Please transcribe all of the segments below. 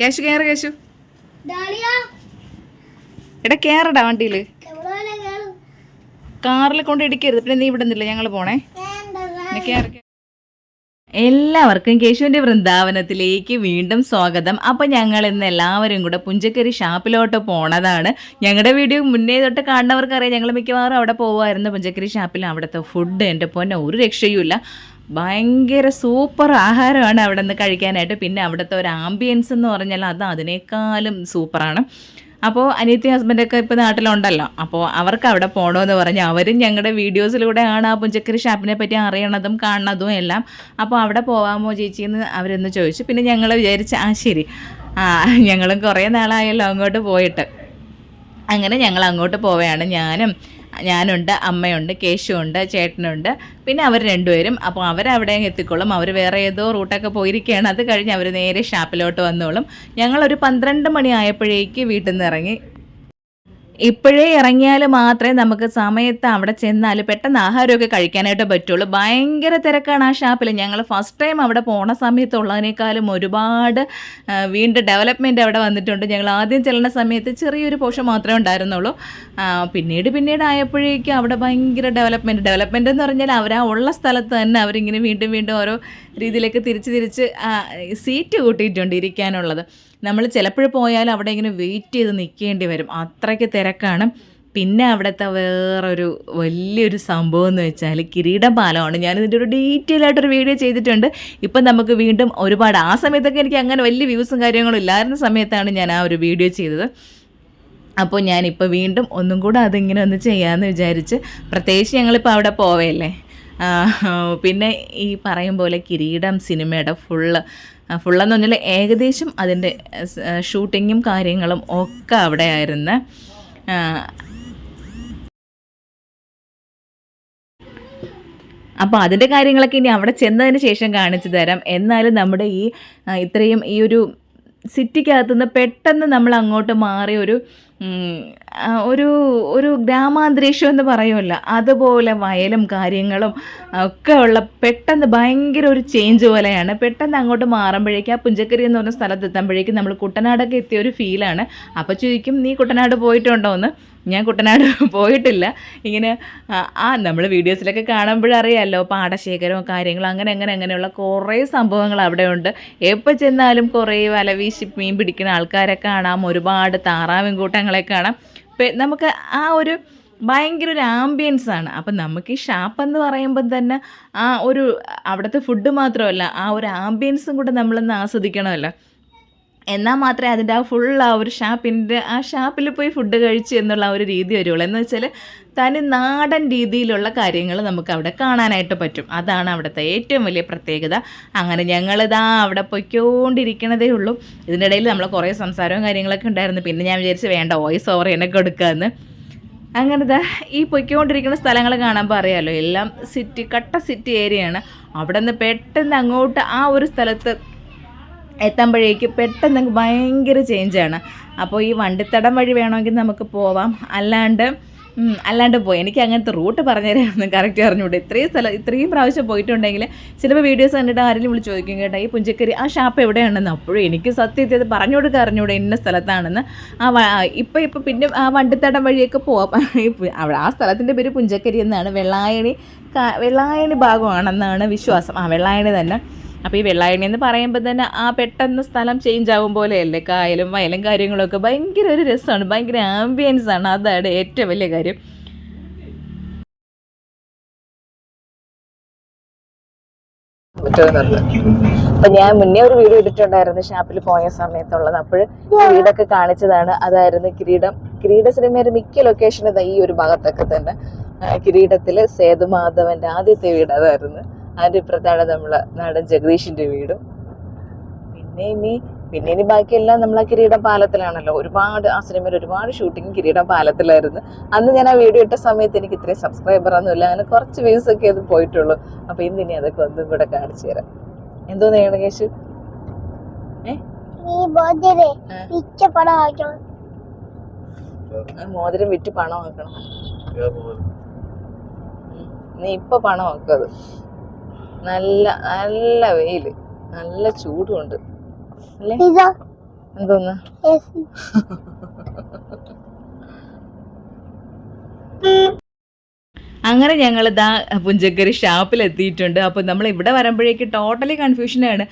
കേശു കയറ് കേശു. എടാ കയറടാ വണ്ടിയിൽ കേറും? കാറിൽ കൊണ്ട് ഇടിക്കരുത്. പിന്നെ നീ ഇവിടെ നിന്നില്ല? ഞങ്ങൾ പോണേ. കേറ് കേറ്. എല്ലാവർക്കും കേശുവിന്റെ വൃന്ദാവനത്തിലേക്ക് വീണ്ടും സ്വാഗതം. അപ്പോൾ ഞങ്ങൾ ഇന്ന് എല്ലാവരും കൂടെ പുഞ്ചക്കരി ഷാപ്പിലോട്ട് പോണതാണ്. ഞങ്ങളുടെ വീഡിയോ മുന്നേ തൊട്ട് കാണുന്നവർക്കറിയാം. ഞങ്ങൾ മിക്കവാറും അവിടെ പോകുമായിരുന്നു പുഞ്ചക്കരി ഷാപ്പിൽ അവിടുത്തെ ഫുഡ് എന്റെ പൊന്നെ ഒരു രക്ഷയുമില്ല. ഭയങ്കര സൂപ്പർ ആഹാരമാണ് അവിടെ നിന്ന് കഴിക്കാനായിട്ട്. പിന്നെ അവിടുത്തെ ഒരു ആംബിയൻസ് എന്ന് പറഞ്ഞാൽ അത് അതിനേക്കാളും സൂപ്പറാണ്. അപ്പോൾ അനിയത്തി ഹസ്ബൻഡൊക്കെ ഇപ്പോൾ നാട്ടിലുണ്ടല്ലോ. അപ്പോൾ അവർക്ക് അവിടെ പോകണമെന്ന് പറഞ്ഞ് അവരും ഞങ്ങളുടെ വീഡിയോസിലൂടെയാണ് ആ പുഞ്ചക്കരി ഷാപ്പിനെ പറ്റി അറിയണതും കാണണതും എല്ലാം. അപ്പോൾ അവിടെ പോകാമോ ചേച്ചി എന്ന് അവരൊന്ന് ചോദിച്ചു. പിന്നെ ഞങ്ങൾ വിചാരിച്ച് ആ ശരി. ആ ഞങ്ങളും കുറേ നാളായല്ലോ അങ്ങോട്ട് പോയിട്ട്. അങ്ങനെ ഞങ്ങൾ അങ്ങോട്ട് പോവുകയാണ്. ഞാനും ഞാനുണ്ട് അമ്മയുണ്ട് കേശുണ്ട് ചേട്ടനുണ്ട്. പിന്നെ അവർ രണ്ടുപേരും. അപ്പോൾ അവരവിടെ എത്തിക്കോളും. അവർ വേറെ ഏതോ റൂട്ടൊക്കെ പോയിരിക്കുകയാണ്. അത് കഴിഞ്ഞ് അവർ നേരെ ഷാപ്പിലോട്ട് വന്നോളും. ഞങ്ങളൊരു പന്ത്രണ്ട് മണി ആയപ്പോഴേക്ക് വീട്ടിൽ നിന്ന് ഇറങ്ങി ഇപ്പോഴേ ഇറങ്ങിയാൽ മാത്രമേ നമുക്ക് സമയത്ത് അവിടെ ചെന്നാൽ പെട്ടെന്ന് ആഹാരമൊക്കെ കഴിക്കാനായിട്ട് പറ്റുള്ളൂ. ഭയങ്കര തിരക്കാണ് ആ ഷാപ്പിൽ. ഞങ്ങൾ ഫസ്റ്റ് ടൈം അവിടെ പോണ സമയത്തുള്ളതിനേക്കാളും ഒരുപാട് വീണ്ടും ഡെവലപ്മെന്റ് അവിടെ വന്നിട്ടുണ്ട്. ഞങ്ങൾ ആദ്യം ചെല്ലുന്ന സമയത്ത് ചെറിയൊരു പോഷൻ മാത്രമേ ഉണ്ടായിരുന്നുള്ളൂ. പിന്നീട് പിന്നീട് ആയപ്പോഴേക്കും അവിടെ ഭയങ്കര ഡെവലപ്മെന്റ് ഡെവലപ്മെന്റ് എന്ന് പറഞ്ഞാൽ അവർ ആ ഉള്ള സ്ഥലത്ത് തന്നെ അവരിങ്ങനെ വീണ്ടും വീണ്ടും ഓരോ രീതിയിലേക്ക് തിരിച്ച് തിരിച്ച് സീറ്റ് കൂട്ടിയിട്ടുണ്ട് ഇരിക്കാനുള്ളത്. നമ്മൾ ചിലപ്പോൾ പോയാൽ അവിടെ ഇങ്ങനെ വെയിറ്റ് ചെയ്ത് നിൽക്കേണ്ടി വരും. അത്രയ്ക്ക് തിരക്കാണ്. പിന്നെ അവിടുത്തെ വേറൊരു വലിയൊരു സംഭവം എന്ന് വെച്ചാൽ കിരീടപാലമാണ് ഞാൻ ഞാനിതിന്റെ ഒരു ഡീറ്റെയിൽ ആയിട്ടൊരു വീഡിയോ ചെയ്തിട്ടുണ്ട്. ഇപ്പം നമുക്ക് വീണ്ടും ഒരുപാട് ആ സമയത്തൊക്കെ എനിക്ക് അങ്ങനെ വലിയ വ്യൂസും കാര്യങ്ങളും ഇല്ലായിരുന്ന സമയത്താണ് ഞാൻ ആ ഒരു വീഡിയോ ചെയ്തത്. അപ്പോൾ ഞാനിപ്പോൾ വീണ്ടും ഒന്നും കൂടെ അതിങ്ങനെ ഒന്ന് ചെയ്യാമെന്ന് വിചാരിച്ച് പ്രത്യേകിച്ച് ഞങ്ങളിപ്പോൾ അവിടെ പോവേ പിന്നെ ഈ പറയും പോലെ കിരീടം സിനിമയുടെ ഫുള്ള് ഫുള്ളെന്ന് പറഞ്ഞാൽ ഏകദേശം അതിന്റെ ഷൂട്ടിങ്ങും കാര്യങ്ങളും ഒക്കെ അവിടെ ആയിരുന്നു അപ്പോൾ അതിന്റെ കാര്യങ്ങളൊക്കെ ഇനി അവിടെ ചെന്നതിന് ശേഷം കാണിച്ചു തരാം. എന്നാലും നമ്മുടെ ഈ ഇത്രയും ഈ ഒരു സിറ്റിക്കകത്തുനിന്ന് പെട്ടെന്ന് നമ്മൾ അങ്ങോട്ട് മാറി ഒരു ഒരു ഒരു ഗ്രാമാന്തരീക്ഷം എന്ന് പറയുമല്ല. അതുപോലെ വയലും കാര്യങ്ങളും ഒക്കെ ഉള്ള പെട്ടെന്ന് ഭയങ്കര ഒരു ചേഞ്ച് പോലെയാണ്. പെട്ടെന്ന് അങ്ങോട്ട് മാറുമ്പോഴേക്കും ആ പുഞ്ചക്കരി എന്ന് പറഞ്ഞ സ്ഥലത്ത് എത്തുമ്പോഴേക്കും നമ്മൾ കുട്ടനാടൊക്കെ എത്തിയ ഒരു ഫീലാണ് അപ്പോൾ ചോദിക്കും നീ കുട്ടനാട് പോയിട്ടുണ്ടോ എന്ന് ഞാൻ കുട്ടനാട് പോയിട്ടില്ല. ഇങ്ങനെ ആ, നമ്മൾ വീഡിയോസിലൊക്കെ കാണുമ്പോഴറിയാമല്ലോ പാടശേഖരവും കാര്യങ്ങളും അങ്ങനെ അങ്ങനെ അങ്ങനെയുള്ള കുറേ സംഭവങ്ങൾ അവിടെ ഉണ്ട് എപ്പോൾ ചെന്നാലും കുറേ വല വീശി മീൻ പിടിക്കുന്ന ആൾക്കാരെ കാണാം. ഒരുപാട് താറാവും കൂട്ടങ്ങളെ കാണാം. നമുക്ക് ആ ഒരു ഭയങ്കര ഒരു ആംബിയൻസ് ആണ്. അപ്പം നമുക്ക് ഈ ഷാപ്പ് എന്ന് പറയുമ്പോൾ തന്നെ ആ ഒരു അവിടുത്തെ ഫുഡ് മാത്രമല്ല ആ ഒരു ആംബിയൻസും കൂടെ നമ്മളൊന്ന് ആസ്വദിക്കണമല്ലോ. എന്നാൽ മാത്രമേ അതിന്റെ ആ ഫുൾ ആ ഒരു ഷാപ്പിന്റെ ആ ഷാപ്പിൽ പോയി ഫുഡ് കഴിച്ചു എന്നുള്ള ആ ഒരു രീതി വരുള്ളൂ. എന്ന് വെച്ചാൽ തനി നാടൻ രീതിയിലുള്ള കാര്യങ്ങൾ നമുക്ക് അവിടെ കാണാനായിട്ട് പറ്റും. അതാണ് അവിടുത്തെ ഏറ്റവും വലിയ പ്രത്യേകത. അങ്ങനെ ഞങ്ങളിതാ അവിടെ പൊയ്ക്കൊണ്ടിരിക്കണതേ ഉള്ളൂ. ഇതിനിടയിൽ നമ്മൾ കുറേ സംസാരവും കാര്യങ്ങളൊക്കെ ഉണ്ടായിരുന്നു. പിന്നെ ഞാൻ വിചാരിച്ച് വേണ്ട വോയിസ് ഓവർ എന്നൊക്കെ എടുക്കാമെന്ന് അങ്ങനത്തെ ഈ പൊയ്ക്കൊണ്ടിരിക്കുന്ന സ്ഥലങ്ങൾ കാണുമ്പോൾ അറിയാമല്ലോ എല്ലാം സിറ്റി കട്ട സിറ്റി ഏരിയയാണ് അവിടെ നിന്ന് പെട്ടെന്ന് അങ്ങോട്ട് ആ ഒരു സ്ഥലത്ത് എത്തുമ്പോഴേക്ക് പെട്ടെന്ന് ഭയങ്കര ചേഞ്ചാണ് അപ്പോൾ ഈ വണ്ടിത്തടം വഴി വേണമെങ്കിൽ നമുക്ക് പോവാം. അല്ലാണ്ട് അല്ലാണ്ട് പോയി. എനിക്ക് അങ്ങനത്തെ റൂട്ട് പറഞ്ഞുതരാമെന്ന് കറക്റ്റ് അറിഞ്ഞുകൂടെ ഇത്രയും സ്ഥലം ഇത്രയും പ്രാവശ്യം പോയിട്ടുണ്ടെങ്കിൽ ചിലപ്പോൾ വീഡിയോസ് കണ്ടിട്ട് ആരെങ്കിലും വിളിച്ച് ചോദിക്കും കേട്ടോ ഈ പുഞ്ചക്കരി ആ ഷാപ്പ് എവിടെയാണെന്ന്? അപ്പോഴും എനിക്ക് സത്യത്തിൽ അത് പറഞ്ഞു കൊടുക്കുക അറിഞ്ഞൂടെ ഇന്ന സ്ഥലത്താണെന്ന്. ആ ഇപ്പോൾ ഇപ്പോൾ പിന്നെ ആ വണ്ടിത്തടം വഴിയൊക്കെ പോവാം. അവിടെ ആ സ്ഥലത്തിന്റെ പേര് പുഞ്ചക്കരി എന്നാണ്. വെള്ളായണി വെള്ളായണി ഭാഗമാണെന്നാണ് വിശ്വാസം. ആ വെള്ളായണി തന്നെ. അപ്പോൾ ഈ വെള്ളായണി എന്ന് പറയുമ്പോൾ തന്നെ ആ പെട്ടെന്ന് സ്ഥലം ചേഞ്ച് ആവും പോലെയല്ലേ കായലും വയലും കാര്യങ്ങളൊക്കെ ഭയങ്കര ഒരു രസമാണ്. ഭയങ്കര ആംബിയൻസ് ആണ്. അതാണ് ഏറ്റവും വലിയ കാര്യം. അപ്പൊ ഞാൻ മുന്നേ ഒരു വീഡിയോ ഇട്ടിട്ടുണ്ടായിരുന്നു ഷാപ്പിൽ പോയ സമയത്തുള്ളത്. അപ്പോൾ വീടൊക്കെ കാണിച്ചതാണ്. അതായിരുന്നു കിരീടം. കിരീട സിനിമയുടെ മിക്ക ലൊക്കേഷനും ഈ ഒരു ഭാഗത്തൊക്കെ തന്നെ. കിരീടത്തിൽ സേതുമാധവന്റെ ആദ്യത്തെ വീട് അതായിരുന്നു. അതിന്റെ ഇപ്പുറത്താണ് നമ്മളെ നാടൻ ജഗദീഷിന്റെ വീടും. പിന്നെ ഇനി പിന്നെ ഇനി ബാക്കിയെല്ലാം നമ്മൾ ആ കിരീടം പാലത്തിലാണല്ലോ. ഒരുപാട് ആ സിനിമയിൽ ഒരുപാട് ഷൂട്ടിംഗ് കിരീടം പാലത്തിലായിരുന്നു. അന്ന് ഞാൻ ആ വീഡിയോ ഇട്ട സമയത്ത് എനിക്ക് ഇത്രയും സബ്സ്ക്രൈബർ ഒന്നുമില്ല അങ്ങനെ കുറച്ച് വ്യൂസ് ഒക്കെ അത് പോയിട്ടുള്ളൂ. അപ്പൊ ഇന്ന് ഇനി അതൊക്കെ ഒന്നും കൂടെ കാണിച്ചു തരാം. എന്തോ നേട കേശു? മോതിരം വിറ്റ് പണം ആക്കണം. നീ ഇപ്പൊ പണം ആക്കത് നല്ല നല്ല വെയിൽ. നല്ല ചൂടുണ്ട് അല്ലേ? എന്തോന്ന്? അങ്ങനെ ഞങ്ങൾ ഇതാ പുഞ്ചക്കരി ഷാപ്പിലെത്തിയിട്ടുണ്ട്. അപ്പോൾ നമ്മൾ ഇവിടെ വരുമ്പോഴേക്ക് ടോട്ടലി കൺഫ്യൂഷനാണ്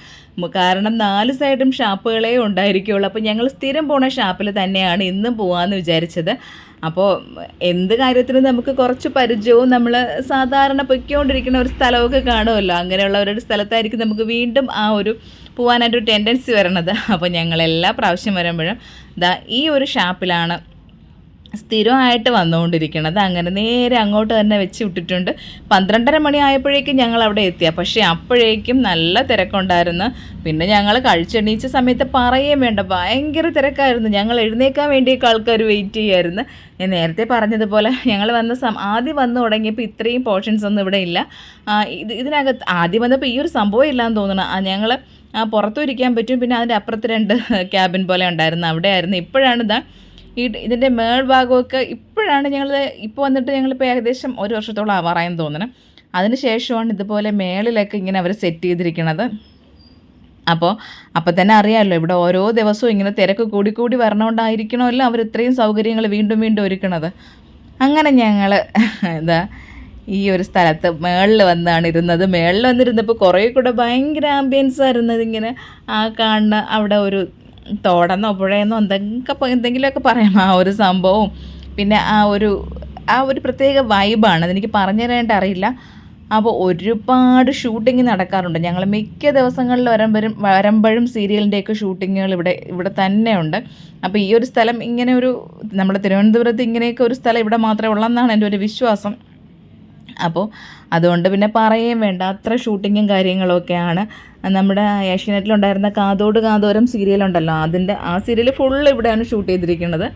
കാരണം നാല് സൈഡും ഷാപ്പുകളേ ഉണ്ടായിരിക്കുള്ളൂ. അപ്പോൾ ഞങ്ങൾ സ്ഥിരം പോണ ഷാപ്പിൽ തന്നെയാണ് ഇന്നും പോകാമെന്ന് വിചാരിച്ചത്. അപ്പോൾ എന്ത് കാര്യത്തിനും നമുക്ക് കുറച്ച് പരിചയവും നമ്മൾ സാധാരണ പൊയ്ക്കൊണ്ടിരിക്കുന്ന ഒരു സ്ഥലമൊക്കെ കാണുമല്ലോ. അങ്ങനെയുള്ള ഒരു സ്ഥലത്തായിരിക്കും നമുക്ക് വീണ്ടും ആ ഒരു പോകാനായിട്ടൊരു ടെൻഡൻസി വരണത്. അപ്പോൾ ഞങ്ങൾ എല്ലാ പ്രാവശ്യം വരുമ്പോഴും ദാ ഈ ഒരു ഷാപ്പിലാണ് സ്ഥിരമായിട്ട് വന്നുകൊണ്ടിരിക്കണത്. അങ്ങനെ നേരെ അങ്ങോട്ട് തന്നെ വെച്ച് വിട്ടിട്ടുണ്ട്. പന്ത്രണ്ടര മണി ആയപ്പോഴേക്കും ഞങ്ങൾ അവിടെ എത്തിയ പക്ഷേ അപ്പോഴേക്കും നല്ല തിരക്കുണ്ടായിരുന്നു. പിന്നെ ഞങ്ങൾ കഴിച്ചെണീച്ച സമയത്ത് പറയുകയും വേണ്ട. ഭയങ്കര തിരക്കായിരുന്നു. ഞങ്ങൾ എഴുന്നേക്കാൻ വേണ്ടിയൊക്കെ ആൾക്കാർ വെയിറ്റ് ചെയ്യായിരുന്നു. ഞാൻ നേരത്തെ പറഞ്ഞതുപോലെ ഞങ്ങൾ വന്ന സം ആദ്യം വന്നു തുടങ്ങിയപ്പോൾ ഇത്രയും പോർഷൻസ് ഒന്നും ഇവിടെ ഇല്ല. ഇത് ഇതിനകത്ത് ആദ്യം വന്നപ്പോൾ ഈ ഒരു സംഭവം ഇല്ലാന്ന് തോന്നണം ആ, ഞങ്ങൾ പുറത്തും ഇരിക്കാൻ പറ്റും. പിന്നെ അതിന്റെ അപ്പുറത്ത് രണ്ട് ക്യാബിൻ പോലെ ഉണ്ടായിരുന്നു. അവിടെ ആയിരുന്നു ഇപ്പോഴാണ് ഇതാ ഈ ഇതിന്റെ മേൾഭാഗമൊക്കെ ഇപ്പോഴാണ് ഞങ്ങൾ ഇപ്പോൾ വന്നിട്ട് ഞങ്ങളിപ്പോൾ ഏകദേശം ഒരു വർഷത്തോളം ആവാറായെന്ന് തോന്നണം അതിന് ശേഷമാണ് ഇതുപോലെ മേളിലൊക്കെ ഇങ്ങനെ അവർ സെറ്റ് ചെയ്തിരിക്കുന്നത് അപ്പോൾ അപ്പോൾ തന്നെ അറിയാമല്ലോ ഇവിടെ ഓരോ ദിവസവും ഇങ്ങനെ തിരക്ക് കൂടി കൂടി വരണോണ്ടായിരിക്കണമല്ലോ അവർ ഇത്രയും സൗകര്യങ്ങൾ വീണ്ടും വീണ്ടും ഒരുക്കണത്. അങ്ങനെ ഞങ്ങൾ എന്താ ഈ ഒരു സ്ഥലത്ത് മേളിൽ വന്നാണ് ഇരുന്നത്. മേളിൽ വന്നിരുന്നപ്പോൾ കുറേ കൂടെ ഭയങ്കര ആംബിയൻസ് ആയിരുന്നത് ഇങ്ങനെ ആ കാണുന്ന അവിടെ ഒരു തോടെന്നോ പുഴയെന്നോ എന്തെങ്കിലുമൊക്കെ എന്തെങ്കിലുമൊക്കെ പറയാം. ആ ഒരു സംഭവവും. പിന്നെ ആ ഒരു ആ ഒരു പ്രത്യേക വൈബാണ് അതെനിക്ക് പറഞ്ഞു തരാനായിട്ട് അറിയില്ല. അപ്പോൾ ഒരുപാട് ഷൂട്ടിംഗ് നടക്കാറുണ്ട്. ഞങ്ങൾ മിക്ക ദിവസങ്ങളിൽ വരുമ്പോഴും വരുമ്പോഴും സീരിയലിന്റെയൊക്കെ ഷൂട്ടിങ്ങുകൾ ഇവിടെ ഇവിടെ തന്നെയുണ്ട്. അപ്പോൾ ഈ ഒരു സ്ഥലം ഇങ്ങനെ ഒരു നമ്മുടെ തിരുവനന്തപുരത്ത് ഇങ്ങനെയൊക്കെ ഒരു സ്ഥലം ഇവിടെ മാത്രമേ ഉള്ളെന്നാണ് എന്റെ ഒരു വിശ്വാസം. അപ്പോൾ അതുകൊണ്ട് പിന്നെ പറയുകയും വേണ്ട. അത്ര ഷൂട്ടിങ്ങും കാര്യങ്ങളൊക്കെയാണ്. നമ്മുടെ ഏഷ്യനെറ്റിലുണ്ടായിരുന്ന കാതോട് കാതോരം സീരിയലുണ്ടല്ലോ അതിന്റെ ആ സീരിയൽ ഫുള്ള് ഇവിടെയാണ് ഷൂട്ട് ചെയ്തിരിക്കുന്നത്.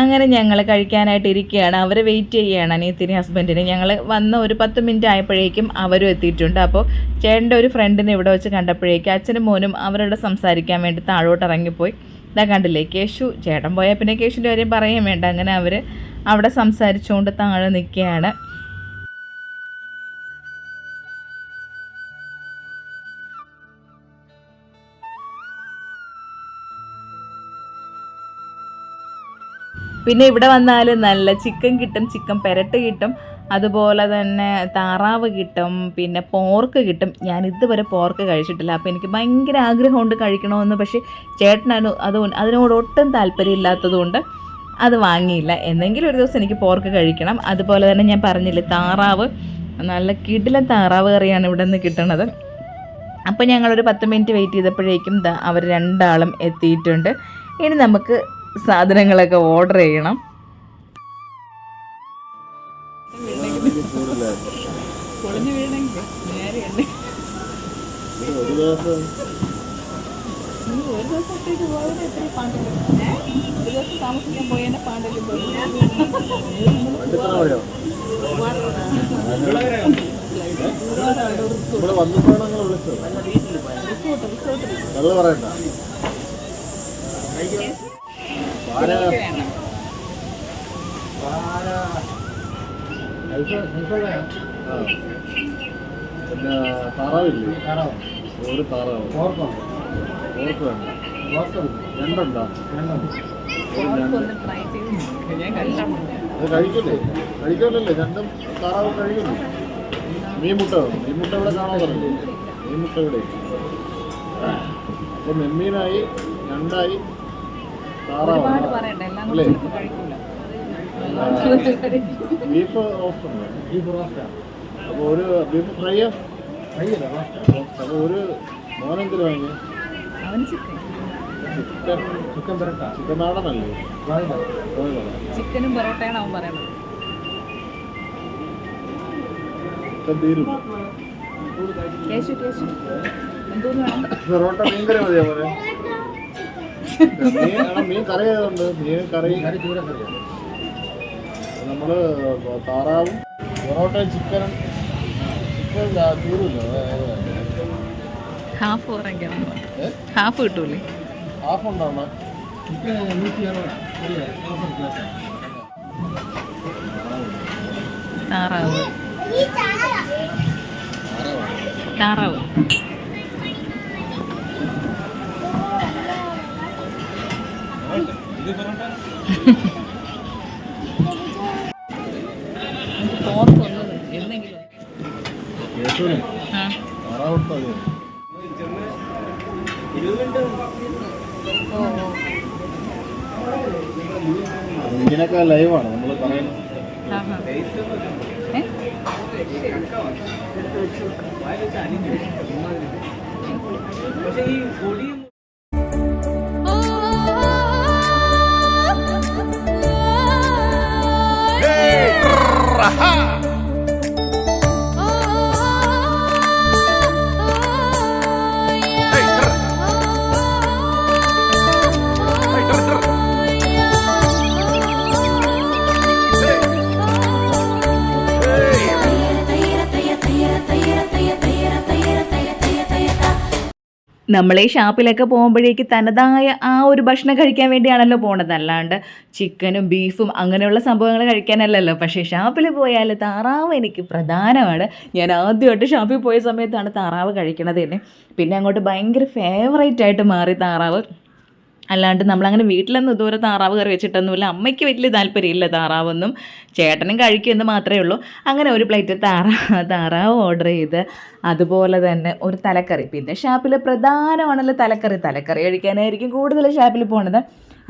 അങ്ങനെ ഞങ്ങൾ കഴിക്കാനായിട്ട് ഇരിക്കുകയാണ് അവർ വെയിറ്റ് ചെയ്യുകയാണ് അനിയത്തിനും ഹസ്ബൻഡിനും ഞങ്ങൾ വന്ന ഒരു പത്ത് മിനിറ്റ് ആയപ്പോഴേക്കും അവരും എത്തിയിട്ടുണ്ട്. അപ്പോൾ ചേട്ടന്റെ ഒരു ഫ്രണ്ടിനെ ഇവിടെ വെച്ച് കണ്ടപ്പോഴേക്കും അച്ഛനും മോനും അവരോട് സംസാരിക്കാൻ വേണ്ടി താഴോട്ട് ഇറങ്ങിപ്പോയി. ഇതാ കണ്ടില്ലേ കേശു? ചേട്ടൻ പോയാൽ പിന്നെ കേശുവിന്റെ കാര്യം പറയുകയും വേണ്ട. അങ്ങനെ അവർ അവിടെ സംസാരിച്ചുകൊണ്ട് താഴെ നിൽക്കുകയാണ്. പിന്നെ ഇവിടെ വന്നാൽ നല്ല ചിക്കൻ കിട്ടും ചിക്കൻ പെരട്ട് കിട്ടും അതുപോലെ തന്നെ താറാവ് കിട്ടും പിന്നെ പോർക്ക് കിട്ടും. ഞാൻ ഇതുവരെ പോർക്ക് കഴിച്ചിട്ടില്ല. അപ്പോൾ എനിക്ക് ഭയങ്കര ആഗ്രഹമുണ്ട് കഴിക്കണമെന്ന്. പക്ഷേ ചേട്ടനു അത് അതിനോട് ഒട്ടും താല്പര്യമില്ലാത്തതുകൊണ്ട് അത് വാങ്ങിയില്ല. എന്നെങ്കിലും ഒരു ദിവസം എനിക്ക് പോർക്ക് കഴിക്കണം. അതുപോലെ തന്നെ ഞാൻ പറഞ്ഞില്ലേ താറാവ്. നല്ല കിടിലൻ താറാവ് കറിയാണ് ഇവിടെ നിന്ന് കിട്ടണത്. അപ്പോൾ ഞങ്ങളൊരു പത്ത് മിനിറ്റ് വെയിറ്റ് ചെയ്തപ്പോഴേക്കും അവർ രണ്ടാളും എത്തിയിട്ടുണ്ട്. ഇനി നമുക്ക് സാധനങ്ങളൊക്കെ ഓർഡർ ചെയ്യണം. വന്നപ്പോഴാണ് നിങ്ങൾ വിളിച്ചത്? നല്ല പറയണ്ട പാര ആ. പിന്നെ താറാവില്ലേ? ഒരു താറാവ്. ഓർക്ക് വേണ്ട. രണ്ടുണ്ടോ രണ്ടുണ്ട് രണ്ട്. അത് കഴിക്കില്ലേ? കഴിക്കില്ലല്ലേ രണ്ടും താറാവ് കഴിക്കുന്നു. മീൻമുട്ട മുട്ട വേണം. മുട്ട ഇവിടെ കാണാൻ പറഞ്ഞു? മീൻമുട്ട ഇവിടെ അപ്പം മെമ്മീനായി രണ്ടായി താറാവ് അല്ലേ? ബീഫ് റോസ്റ്റ് ഉണ്ട് ബീഫ് റോസ്റ്റാ? അപ്പോൾ ഒരു ബീഫ് ഫ്രൈയോ? അപ്പോൾ ഒരു മോനെന്തിനു വാങ്ങി? ചിക്കൻ. ചിക്കൻ. പെരട്ട? ചിക്കനും പൊറോട്ടയാണ് അവൻ പറയണത് ചിക്കൻ തീരും. കേശു കേശു. എന്തോന്ന് വേണം? പൊറോട്ട ഭയങ്കര മതിയാ പോലെ മീൻ കറി ആയതുകൊണ്ട് മീൻ കറി നമ്മൾ താറാവും പൊറോട്ടയും ചിക്കനും ചിക്കൻ തീരുമല്ലോ ഹാഫ് പറഞ്ഞാൽ ഹാഫ് കിട്ടൂലേ? ഹാഫ് ഉണ്ടാവണം. താറാവ്. താറാവ്. ഇങ്ങനെയൊക്കെ ലൈവാണ് നമ്മൾ പറയുന്നത് ആഹാ. ഏ? നമ്മളെ ഷാപ്പിലൊക്കെ പോകുമ്പോഴേക്ക് തനതായ ആ ഒരു ഭക്ഷണം കഴിക്കാൻ വേണ്ടിയാണല്ലോ പോണത്. അല്ലാണ്ട് ചിക്കനും ബീഫും അങ്ങനെയുള്ള സംഭവങ്ങൾ കഴിക്കാനല്ലല്ലോ. പക്ഷേ ഷാപ്പിൽ പോയാൽ താറാവ് എനിക്ക് പ്രധാനമാണ്. ഞാൻ ആദ്യമായിട്ട് ഷാപ്പിൽ പോയ സമയത്താണ് താറാവ് കഴിക്കണത് തന്നെ. പിന്നെ അങ്ങോട്ട് ഭയങ്കര ഫേവറേറ്റ് ആയിട്ട് മാറി താറാവ്. അല്ലാണ്ട് നമ്മളങ്ങനെ വീട്ടിലൊന്നും ഇതുവരെ താറാവ് കറി വെച്ചിട്ടൊന്നുമില്ല. അമ്മയ്ക്ക് വലിയ താല്പര്യമില്ല താറാവൊന്നും. ചേട്ടനും കഴിക്കുമെന്ന് മാത്രമേ ഉള്ളൂ. അങ്ങനെ ഒരു പ്ലേറ്റ് താറാ താറാവ് ഓർഡർ ചെയ്ത് അതുപോലെ തന്നെ ഒരു തലക്കറി. പിന്നെ ഷാപ്പിൽ പ്രധാനമാണല്ലോ തലക്കറി. തലക്കറി കഴിക്കാനായിരിക്കും കൂടുതൽ ഷാപ്പിൽ പോണത്.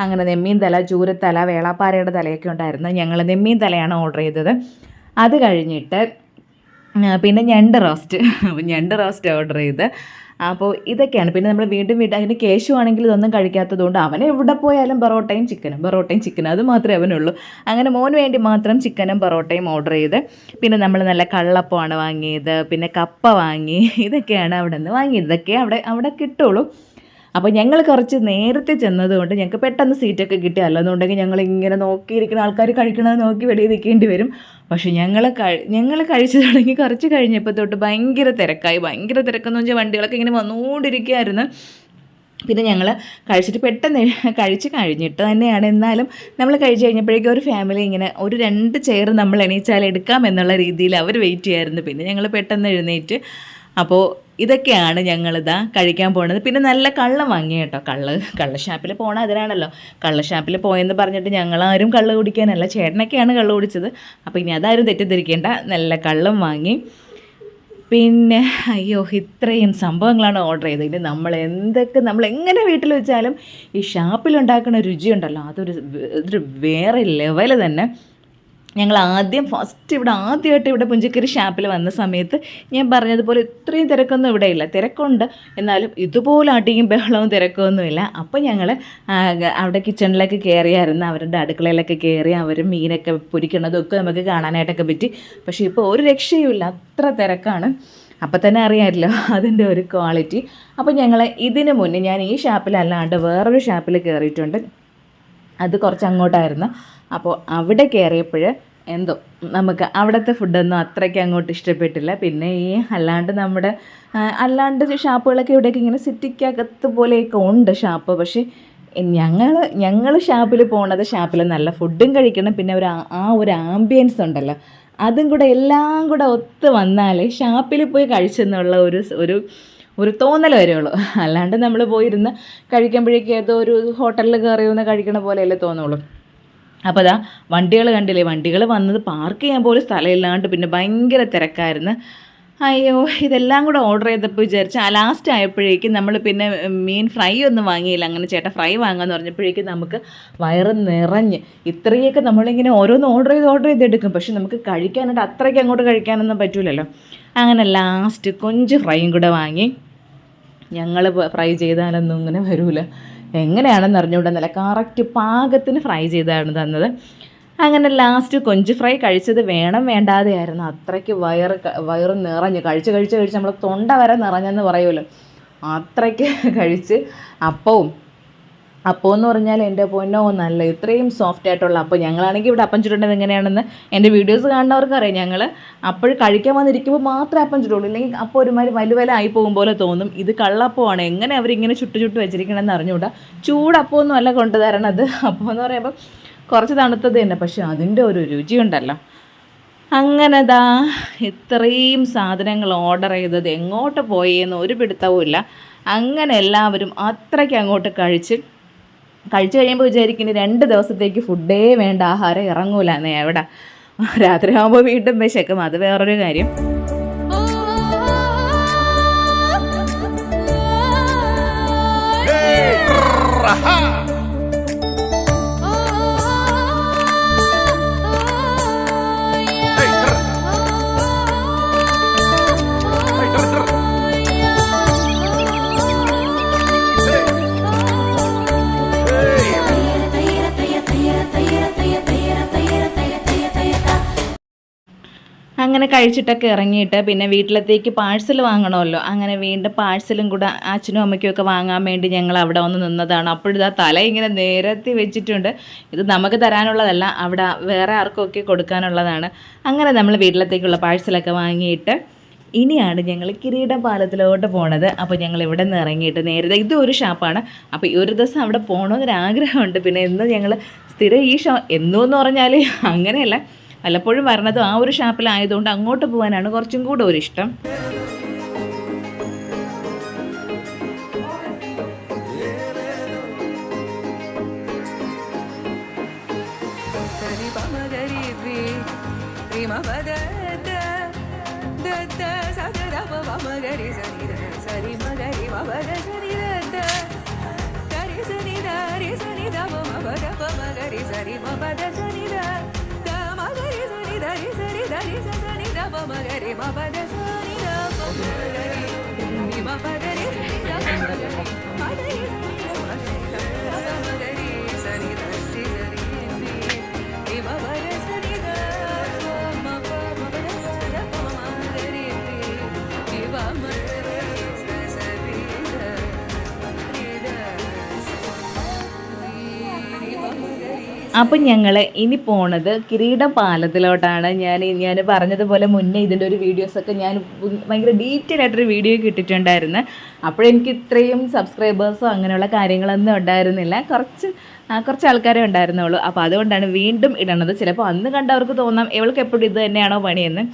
അങ്ങനെ നെമ്മീൻ തല ചൂരത്തല വേളാപ്പാരയുടെ തലയൊക്കെ ഉണ്ടായിരുന്നു. ഞങ്ങൾ നെമ്മീൻ തലയാണ് ഓർഡർ ചെയ്തത്. അത് കഴിഞ്ഞിട്ട് പിന്നെ ഞണ്ട് റോസ്റ്റ് ഞണ്ട് റോസ്റ്റ് ഓർഡർ ചെയ്ത് അപ്പോൾ ഇതൊക്കെയാണ്. പിന്നെ നമ്മൾ വീണ്ടും വീണ്ടും അതിന് കേശു ആണെങ്കിൽ ഇതൊന്നും കഴിക്കാത്തത് കൊണ്ട് അവൻ എവിടെ പോയാലും പൊറോട്ടയും ചിക്കനും പൊറോട്ടയും ചിക്കനും അത് മാത്രമേ അവനുള്ളൂ. അങ്ങനെ മോന് വേണ്ടി മാത്രം ചിക്കനും പൊറോട്ടയും ഓർഡർ ചെയ്ത് പിന്നെ നമ്മൾ നല്ല കള്ളപ്പമാണ് വാങ്ങിയത് പിന്നെ കപ്പ വാങ്ങി. ഇതൊക്കെയാണ് അവിടെ നിന്ന് വാങ്ങിയത്. ഇതൊക്കെ അവിടെ അവിടെ കിട്ടുള്ളൂ. അപ്പോൾ ഞങ്ങൾ കുറച്ച് നേരത്തെ ചെന്നതുകൊണ്ട് ഞങ്ങൾക്ക് പെട്ടെന്ന് സീറ്റൊക്കെ കിട്ടി. അല്ലെന്നുണ്ടെങ്കിൽ ഞങ്ങൾ ഇങ്ങനെ നോക്കിയിരിക്കുന്ന ആൾക്കാർ കഴിക്കണത് നോക്കി വെളിയിൽ നിൽക്കേണ്ടി വരും. പക്ഷേ ഞങ്ങൾ കഴി ഞങ്ങൾ കഴിച്ചു തുടങ്ങി കുറച്ച് കഴിഞ്ഞപ്പോൾ തൊട്ട് ഭയങ്കര തിരക്കായി. ഭയങ്കര തിരക്കെന്ന് വെച്ചാൽ വണ്ടികളൊക്കെ ഇങ്ങനെ വന്നുകൊണ്ടിരിക്കുകയായിരുന്നു. പിന്നെ ഞങ്ങൾ കഴിച്ചിട്ട് പെട്ടെന്ന് കഴിച്ച് കഴിഞ്ഞിട്ട് തന്നെയാണ് എന്നാലും നമ്മൾ കഴിച്ച് കഴിഞ്ഞപ്പോഴേക്കും ഒരു ഫാമിലി ഇങ്ങനെ ഒരു രണ്ട് ചെയർ നമ്മൾ എണീച്ചാൽ എടുക്കാം എന്നുള്ള രീതിയിൽ അവർ വെയിറ്റ് ചെയ്യായിരുന്നു. പിന്നെ ഞങ്ങൾ പെട്ടെന്ന് എഴുന്നേറ്റ് അപ്പോൾ ഇതൊക്കെയാണ് ഞങ്ങളിതാ കഴിക്കാൻ പോകുന്നത് പിന്നെ നല്ല കള്ളം വാങ്ങി കേട്ടോ. കള്ള് കള്ളഷാപ്പിൽ പോണ അതിനാണല്ലോ. കള്ളഷാപ്പിൽ പോയെന്ന് പറഞ്ഞിട്ട് ഞങ്ങളാരും കള്ള് കുടിക്കാനല്ല. ചേട്ടനൊക്കെയാണ് കള്ള് കുടിച്ചത്. അപ്പോൾ ഇനി അതാരും തെറ്റിദ്ധരിക്കേണ്ട. നല്ല കള്ളം വാങ്ങി. പിന്നെ അയ്യോ ഇത്രയും സംഭവങ്ങളാണ് ഓർഡർ ചെയ്തത്. ഇനി നമ്മൾ എന്തൊക്കെ നമ്മൾ എങ്ങനെ വീട്ടിൽ വെച്ചാലും ഈ ഷാപ്പിലുണ്ടാക്കുന്ന രുചിയുണ്ടല്ലോ. അതൊരു അതൊരു വേറെ ലെവൽ തന്നെ. ഞങ്ങൾ ആദ്യം ഫസ്റ്റ് ഇവിടെ ആദ്യമായിട്ട് ഇവിടെ പുഞ്ചക്കരി ഷാപ്പിൽ വന്ന സമയത്ത് ഞാൻ പറഞ്ഞതുപോലെ ഇത്രയും തിരക്കൊന്നും ഇവിടെ ഇല്ല. തിരക്കുണ്ട്. എന്നാലും ഇതുപോലെ അടിയും ബഹളവും തിരക്കൊന്നുമില്ല. അപ്പോൾ ഞങ്ങൾ അവിടെ കിച്ചണിലേക്ക് കയറിയായിരുന്നു അവരുടെ അടുക്കളയിലൊക്കെ കയറി അവർ മീനൊക്കെ പൊരിക്കണതും ഒക്കെ നമുക്ക് കാണാനായിട്ടൊക്കെ പറ്റി. പക്ഷേ ഇപ്പോൾ ഒരു രക്ഷയുമില്ല. അത്ര തിരക്കാണ്. അപ്പം തന്നെ അറിയാമല്ലോ അതിന്റെ ഒരു ക്വാളിറ്റി അപ്പോൾ ഞങ്ങൾ ഇതിന് മുന്നേ ഞാൻ ഈ ഷാപ്പിലല്ലാണ്ട് വേറൊരു ഷാപ്പിൽ കയറിയിട്ടുണ്ട് അത് കുറച്ച് അങ്ങോട്ടായിരുന്നു അപ്പോൾ അവിടെ കയറിയപ്പോൾ എന്തോ നമുക്ക് അവിടുത്തെ ഫുഡൊന്നും അത്രയ്ക്ക് അങ്ങോട്ട് ഇഷ്ടപ്പെട്ടില്ല. പിന്നെ ഈ അല്ലാണ്ട് നമ്മുടെ അല്ലാണ്ട് ഷാപ്പുകളൊക്കെ ഇവിടെയൊക്കെ ഇങ്ങനെ സിറ്റിക്കകത്ത് പോലെയൊക്കെ ഉണ്ട് ഷാപ്പ്. പക്ഷേ ഞങ്ങൾ ഞങ്ങൾ ഷാപ്പിൽ പോണത് ഷാപ്പിൽ നല്ല ഫുഡും കഴിക്കണം. പിന്നെ ഒരു ആ ഒരു ആംബിയൻസ് ഉണ്ടല്ലോ. അതും കൂടെ എല്ലാം കൂടെ ഒത്ത് വന്നാൽ ഷാപ്പിൽ പോയി കഴിച്ചെന്നുള്ള ഒരു ഒരു ഒരു തോന്നൽ വരുള്ളൂ അല്ലാണ്ട് നമ്മൾ പോയിരുന്ന് കഴിക്കുമ്പോഴേക്കും ഏതോ ഒരു ഹോട്ടലിൽ കയറി ഒന്ന് കഴിക്കണ പോലെയല്ലേ തോന്നുള്ളൂ. അപ്പോൾ അതാ വണ്ടികൾ കണ്ടില്ലേ? വണ്ടികൾ വന്നത് പാർക്ക് ചെയ്യാൻ പോലും സ്ഥലമില്ലാണ്ട് പിന്നെ ഭയങ്കര തിരക്കായിരുന്നു. അയ്യോ ഇതെല്ലാം കൂടെ ഓർഡർ ചെയ്തപ്പോൾ വിചാരിച്ച് ആ ലാസ്റ്റ് ആയപ്പോഴേക്കും നമ്മൾ പിന്നെ മീൻ ഫ്രൈ ഒന്നും വാങ്ങിയില്ല. അങ്ങനെ ചേട്ടാ ഫ്രൈ വാങ്ങാമെന്ന് പറഞ്ഞപ്പോഴേക്കും നമുക്ക് വയറ് നിറഞ്ഞ് ഇത്രയൊക്കെ നമ്മളിങ്ങനെ ഓരോന്ന് ഓർഡർ ചെയ്ത് ഓർഡർ ചെയ്തെടുക്കും പക്ഷെ നമുക്ക് കഴിക്കാനായിട്ട് അത്രയ്ക്ക് അങ്ങോട്ട് കഴിക്കാനൊന്നും പറ്റൂലല്ലോ. അങ്ങനെ ലാസ്റ്റ് കൊഞ്ച് ഫ്രൈയും കൂടെ വാങ്ങി. ഞങ്ങൾ ഫ്രൈ ചെയ്താലൊന്നും ഇങ്ങനെ വരൂല. എങ്ങനെയാണെന്ന് അറിഞ്ഞുകൊണ്ടെന്നല്ല നല്ല കറക്റ്റ് പാകത്തിന് ഫ്രൈ ചെയ്താണ് തന്നത്. അങ്ങനെ ലാസ്റ്റ് കൊഞ്ച് ഫ്രൈ കഴിച്ചത് വേണം വേണ്ടാതെയായിരുന്നു. അത്രയ്ക്ക് വയറ് വയറ് നിറഞ്ഞു. കഴിച്ച് കഴിച്ച് കഴിച്ച് നമ്മൾ തൊണ്ട വരെ നിറഞ്ഞെന്ന് പറയുമല്ലോ. അത്രയ്ക്ക് കഴിച്ച് അപ്പവും അപ്പം എന്ന് പറഞ്ഞാൽ എന്റെ പൊന്നോ നല്ല ഇത്രയും സോഫ്റ്റ് ആയിട്ടുള്ള അപ്പോൾ ഞങ്ങളാണെങ്കിൽ ഇവിടെ അപ്പം ചുട്ടുണ്ടത് എങ്ങനെയാണെന്ന് എന്റെ വീഡിയോസ് കാണുന്നവർക്ക് അറിയാം ഞങ്ങൾ അപ്പോൾ കഴിക്കാൻ വന്നിരിക്കുമ്പോൾ മാത്രമേ അപ്പം ചുടുള്ളൂ. ഇല്ലെങ്കിൽ അപ്പോൾ ഒരുമാതിരി വലു വല ആയി പോകും പോലെ തോന്നും. ഇത് കള്ളപ്പമാണ് എങ്ങനെ അവരിങ്ങനെ ചുട്ടു ചുട്ട് വെച്ചിരിക്കണമെന്ന് അറിഞ്ഞുകൂടാ ചൂടപ്പമൊന്നും അല്ല കൊണ്ടുതരണത്. അപ്പോൾ എന്ന് പറയുമ്പോൾ കുറച്ച് തണുത്തത് തന്നെ. പക്ഷെ അതിന്റെ ഒരു രുചിയുണ്ടല്ലോ അങ്ങനെതാ ഇത്രയും സാധനങ്ങൾ ഓർഡർ ചെയ്തത്. എങ്ങോട്ട് പോയി എന്ന് ഒരു പിടുത്തവും ഇല്ല അങ്ങനെ എല്ലാവരും അത്രയ്ക്ക് അങ്ങോട്ട് കഴിച്ച് കഴിച്ചു കഴിയുമ്പോൾ വിചാരിക്കുന്നു രണ്ട് ദിവസത്തേക്ക് ഫുഡേ വേണ്ട ആഹാരം ഇറങ്ങൂല എന്നേ എവിടെ. രാത്രി ആകുമ്പോൾ വീണ്ടും വിശക്കും. അത് വേറൊരു കാര്യം. അങ്ങനെ കഴിച്ചിട്ടൊക്കെ ഇറങ്ങിയിട്ട് പിന്നെ വീട്ടിലത്തേക്ക് പാഴ്സൽ വാങ്ങണമല്ലോ. അങ്ങനെ വീണ്ടും പാഴ്സലും കൂടെ അച്ഛനും അമ്മയ്ക്കും ഒക്കെ വാങ്ങാൻ വേണ്ടി ഞങ്ങൾ അവിടെ വന്ന് നിന്നതാണ്. അപ്പോഴിതാ തല ഇങ്ങനെ നേരത്തി വെച്ചിട്ടുണ്ട്. ഇത് നമുക്ക് തരാനുള്ളതല്ല അവിടെ വേറെ ആർക്കൊക്കെ കൊടുക്കാനുള്ളതാണ്. അങ്ങനെ നമ്മൾ വീട്ടിലത്തേക്കുള്ള പാഴ്സലൊക്കെ വാങ്ങിയിട്ട് ഇനിയാണ് ഞങ്ങൾ കിരീടം പാലത്തിലോട്ട് പോണത്. അപ്പോൾ ഞങ്ങൾ ഇവിടെ നിന്ന് ഇറങ്ങിയിട്ട് നേരത്തെ ഇതും ഒരു ഷാപ്പാണ്. അപ്പോൾ ഈ ഒരു ദിവസം അവിടെ പോകണമെന്നൊരു ആഗ്രഹമുണ്ട് പിന്നെ ഇന്ന് ഞങ്ങൾ സ്ഥിരം ഈ ഷോ എന്നു എന്ന് പറഞ്ഞാൽ അങ്ങനെയല്ല. വല്ലപ്പോഴും വരണത് ആ ഒരു ഷാപ്പിലായതുകൊണ്ട് അങ്ങോട്ട് പോകാനാണ് കുറച്ചും കൂടെ ഒരു ഇഷ്ടം മകരി സരി സരി മകരി മകര സരി സരി സരി గరి సని ద మ మ పద సని ద మ గరి ని మ పద రి ద మ അപ്പം ഞങ്ങൾ ഇനി പോണത് കിരീടം പാലത്തിലോട്ടാണ് ഞാൻ ഞാൻ പറഞ്ഞതുപോലെ മുന്നേ ഇതിന്റെ ഒരു വീഡിയോസൊക്കെ ഞാൻ ഭയങ്കര ഡീറ്റെയിൽ ആയിട്ടൊരു വീഡിയോ കിട്ടിയിട്ടുണ്ടായിരുന്നു അപ്പോഴെനിക്ക് ഇത്രയും സബ്സ്ക്രൈബേഴ്സോ അങ്ങനെയുള്ള കാര്യങ്ങളൊന്നും ഉണ്ടായിരുന്നില്ല. കുറച്ച് കുറച്ച് ആൾക്കാരെ ഉണ്ടായിരുന്നുള്ളൂ. അപ്പോൾ അതുകൊണ്ടാണ് വീണ്ടും ഇടണത്. ചിലപ്പോൾ അന്ന് കണ്ടവർക്ക് തോന്നാം ഇവൾക്ക് എപ്പോഴും ഇത് തന്നെയാണോ പണിയെന്ന്?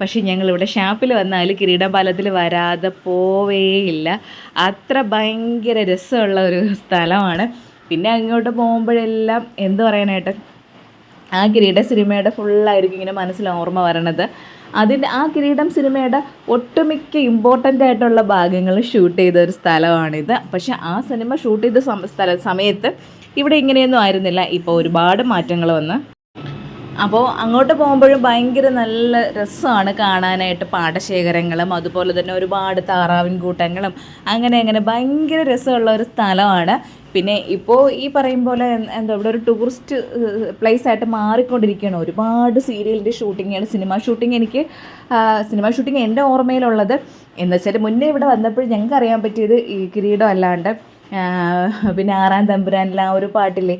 പക്ഷേ ഞങ്ങളിവിടെ ഷാപ്പിൽ വന്നാൽ കിരീടപാലത്തിൽ വരാതെ പോവേയില്ല. അത്ര ഭയങ്കര രസമുള്ള ഒരു സ്ഥലമാണ്. പിന്നെ അങ്ങോട്ട് പോകുമ്പോഴെല്ലാം എന്ത് പറയാനായിട്ട് ആ കിരീട സിനിമയുടെ ഫുള്ളായിരിക്കും ഇങ്ങനെ മനസ്സിൽ ഓർമ്മ വരണത്. അതിന്റെ ആ കിരീടം സിനിമയുടെ ഒട്ടുമിക്ക ഇമ്പോർട്ടന്റ് ആയിട്ടുള്ള ഭാഗങ്ങൾ ഷൂട്ട് ചെയ്ത ഒരു സ്ഥലമാണിത്. പക്ഷെ ആ സിനിമ ഷൂട്ട് ചെയ്ത സ്ഥല സമയത്ത് ഇവിടെ ഇങ്ങനെയൊന്നും ആയിരുന്നില്ല. ഇപ്പോൾ ഒരുപാട് മാറ്റങ്ങൾ വന്ന്. അപ്പോൾ അങ്ങോട്ട് പോകുമ്പോഴും ഭയങ്കര നല്ല രസമാണ് കാണാനായിട്ട് പാടശേഖരങ്ങളും അതുപോലെ തന്നെ ഒരുപാട് താറാവിൻ കൂട്ടങ്ങളും അങ്ങനെ അങ്ങനെ ഭയങ്കര രസമുള്ള ഒരു സ്ഥലമാണ്. പിന്നെ ഇപ്പോൾ ഈ പറയും പോലെ എന്താ ഇവിടെ ഒരു ടൂറിസ്റ്റ് പ്ലേസ് ആയിട്ട് മാറിക്കൊണ്ടിരിക്കുകയാണ്. ഒരുപാട് സീരിയലിന്റെ ഷൂട്ടിങ്ങാണ് സിനിമ ഷൂട്ടിംഗ് എനിക്ക് സിനിമ ഷൂട്ടിംഗ് എന്റെ ഓർമ്മയിലുള്ളത്. എന്ന് വെച്ചാൽ മുന്നേ ഇവിടെ വന്നപ്പോൾ ഞങ്ങൾക്ക് അറിയാൻ പറ്റിയത് ഈ കിരീടം അല്ലാണ്ട് പിന്നെ ആറാം തമ്പുരാനിലെ ആ ഒരു പാട്ടില്ലേ